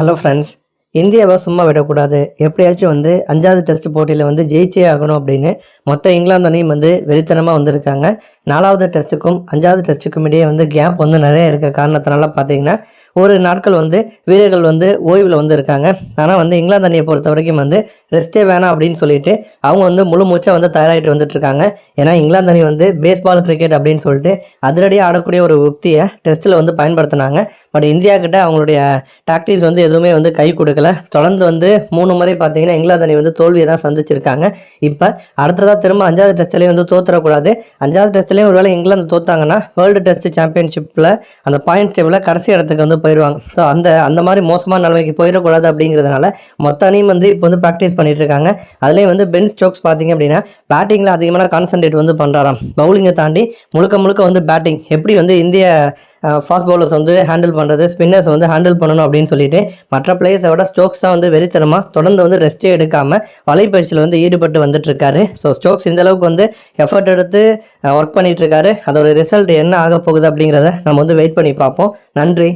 Hello friends இந்தியாவை சும்மா விடக்கூடாது. எப்படியாச்சும் வந்து அஞ்சாவது டெஸ்ட் போட்டியில் வந்து ஜெயிச்சே ஆகணும் அப்படின்னு மொத்த இங்கிலாந்து அணியும் வந்து வெறித்தனமாக வந்திருக்காங்க. நாலாவது டெஸ்ட்டுக்கும் அஞ்சாவது டெஸ்ட்டுக்கும் இடையே வந்து கேப் வந்து நிறைய இருக்க காரணத்தினால பார்த்தீங்கன்னா ஒரு நாட்கள் வந்து வீரர்கள் வந்து ஓய்வில் வந்து இருக்காங்க. ஆனால் வந்து இங்கிலாந்து அணியை பொறுத்த வரைக்கும் வந்து ரெஸ்டே வேணாம் அப்படின்னு சொல்லிட்டு அவங்க வந்து முழு மூச்சாக வந்து தயாராகிட்டு வந்துட்டு இருக்காங்க. ஏன்னா இங்கிலாந்து அணி வந்து பேஸ்பால் கிரிக்கெட் அப்படின்னு சொல்லிட்டு அதிரடியாக ஆடக்கூடிய ஒரு உக்தியை டெஸ்ட்டில் வந்து பயன்படுத்தினாங்க. பட் இந்தியா கிட்ட அவங்களுடைய டாக்டிக்ஸ் வந்து எதுவுமே வந்து கை கொடுக்கல. தொடர்ந்து வந்து மூணு முறை பார்த்தீங்கன்னா இங்கிலாந்து அணி வந்து தோல்வியை தான் சந்திச்சிருக்காங்க. இப்போ அடுத்ததாக திரும்ப அஞ்சாவது டெஸ்ட்லேயும் வந்து தோத்துறக்கூடாது. அஞ்சாவது டெஸ்ட்லேயும் ஒருவேளை இங்கிலாந்து தோத்தாங்கன்னா வேர்ல்டு டெஸ்ட் சாம்பியன்ஷிப்பில் அந்த பாயிண்ட் டேபிளில் கடைசி இடத்துக்கு வந்து போயிடுவாங்க ஸோ அந்த அந்த மாதிரி மோசமான நிலைமைக்கு போயிடக்கூடாது அப்படிங்கிறதுனால மொத்த அணியும் வந்து இப்போ வந்து ப்ராக்டிஸ் பண்ணிட்டு இருக்காங்க அதுலேயும் வந்து பென் ஸ்டோக்ஸ் பார்த்தீங்க அப்படின்னா பேட்டிங்கில் அதிகமான கான்சன்ட்ரேட் வந்து பண்ணுறாராம் பவுலிங்கை தாண்டி முழுக்க முழுக்க வந்து பேட்டிங் எப்படி வந்து இந்திய ஃபாஸ்ட் பவுலர்ஸ் வந்து ஹேண்டில் பண்ணுறது ஸ்பின்னர்ஸ் வந்து ஹேண்டில் பண்ணணும் அப்படின்னு சொல்லிட்டு மற்ற பிளேயர்ஸை விட ஸ்டோக்ஸ் தான் வந்து வெறித்தனமாக தொடர்ந்து வந்து ரெஸ்ட்டே எடுக்காமல் வலைப்பயிற்சியில் வந்து ஈடுபட்டு வந்துட்டு இருக்காரு ஸோ ஸ்டோக்ஸ் இந்த அளவுக்கு வந்து எஃபர்ட் எடுத்து ஒர்க் பண்ணிட்டு இருக்காரு அதோட ரிசல்ட் என்ன ஆக போகுது அப்படிங்கிறத நம்ம வந்து வெயிட் பண்ணி பார்ப்போம். நன்றி.